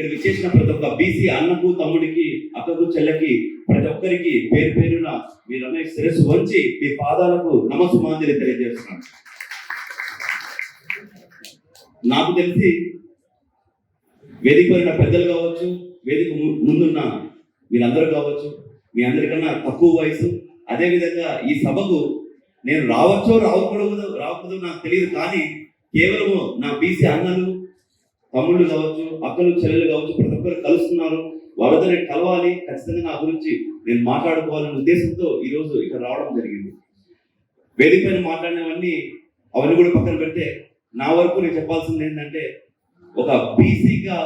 ఇక్కడ విచ్చేసిన ప్రతి ఒక్క బీసీ అన్నకు తమ్ముడికి అక్కకు చెల్లెకి ప్రతి ఒక్కరికి పేరు పేరున మీ శిరస్సు వంచి మీ పాదాలకు నమస్సుమాంజలి తెలియజేస్తున్నాను. నాకు తెలిసి వేదిక పైన పెద్దలు కావచ్చు వేదిక ము- ముందున్న మీరందరూ కావచ్చు మీ అందరికన్నా తక్కువ వయసు. అదేవిధంగా ఈ సభకు నేను రావచ్చో రావకూడదు రావకూడదు నాకు తెలియదు కానీ కేవలము నా బీసీ అన్నలు తమ్ముళ్ళు కావచ్చు అక్కలు చెల్లెలు కావచ్చు ప్రతి ఒక్కరు కలుస్తున్నారు. వాళ్ళతో నేను కలవాలి. ఖచ్చితంగా నా గురించి నేను మాట్లాడుకోవాలనే ఉద్దేశంతో ఈరోజు ఇక్కడ రావడం జరిగింది. వేదిక పైన మాట్లాడినవన్నీ అవన్నీ కూడా పక్కన పెడితే నా వరకు నేను చెప్పాల్సింది ఏంటంటే ఒక బీసీగా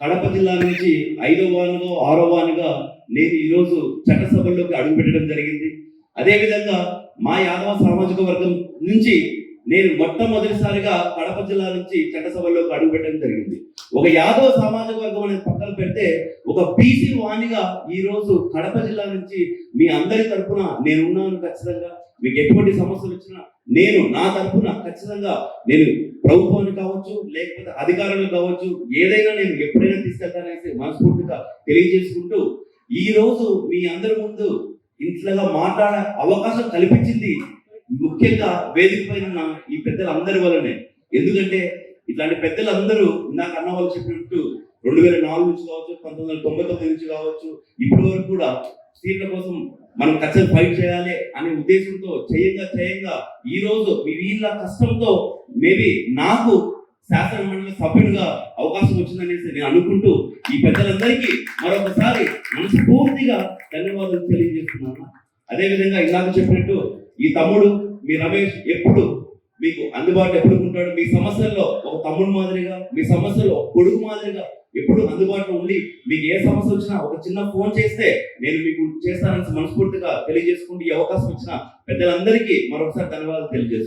కడప జిల్లా నుంచి ఐదో వానుగా ఆరో వానుగా నేను ఈరోజు చట్టసభల్లోకి అడుగు పెట్టడం జరిగింది. అదేవిధంగా మా యాదవ సామాజిక వర్గం నుంచి నేను మొట్టమొదటిసారిగా కడప జిల్లా నుంచి చట్టసభల్లోకి అడుగు పెట్టడం జరిగింది. ఒక యాదవ సామాజిక వర్గం అనేది పక్కన పెడితే ఒక బీసీ వాణిగా ఈ రోజు కడప జిల్లా నుంచి మీ అందరి తరఫున నేను ఉన్నాను ఖచ్చితంగా. మీకు ఎటువంటి సమస్యలు వచ్చినా నేను నా తరపున ఖచ్చితంగా నేను ప్రభుత్వాన్ని కావచ్చు లేకపోతే అధికారులు కావచ్చు ఏదైనా నేను ఎప్పుడైనా తీసుకెళ్తాననేసి మనస్ఫూర్తిగా తెలియజేసుకుంటూ ఈ రోజు మీ అందరి ముందు ఇంట్లోగా మాట్లాడే అవకాశం కల్పించింది ముఖ్యంగా వేదిక పైన ఉన్న ఈ పెద్దలందరి వల్లనే. ఎందుకంటే ఇట్లాంటి పెద్దలందరూ ఇందాక అన్న వాళ్ళు చెప్పినట్టు రెండు వేల నాలుగు నుంచి కావచ్చు పంతొమ్మిది వందల తొంభై తొమ్మిది నుంచి కావచ్చు ఇప్పటి వరకు కూడా సీట్ల కోసం మనం ఖచ్చితంగా ఫైట్ చేయాలి అనే ఉద్దేశంతో చేయంగా చేయంగా ఈ రోజు మీ వీళ్ళ కష్టంతో మేబీ నాకు శాసన మండలి సభ్యుడిగా అవకాశం వచ్చిందనేసి నేను అనుకుంటూ ఈ పెద్దలందరికీ మరొకసారి మనస్ఫూర్తిగా ధన్యవాదాలు తెలియజేస్తున్నాను. అదేవిధంగా ఇలాగ చెప్పినట్టు ఈ తమ్ముడు మీ రమేష్ ఎప్పుడు మీకు అందుబాటులో ఎప్పుడు ఉంటాడు? మీ సమస్యల్లో ఒక తమ్ముడు మాదిరిగా మీ సమస్యలో ఒక కొడుకు మాదిరిగా ఎప్పుడు అందుబాటులో ఉండి మీకు ఏ సమస్య వచ్చినా ఒక చిన్న ఫోన్ చేస్తే నేను మీకు చేస్తానని మనస్ఫూర్తిగా తెలియజేసుకుంటూ ఈ అవకాశం ఇచ్చిన పెద్దలందరికీ మరొకసారి ధన్యవాదాలు తెలియజేస్తాను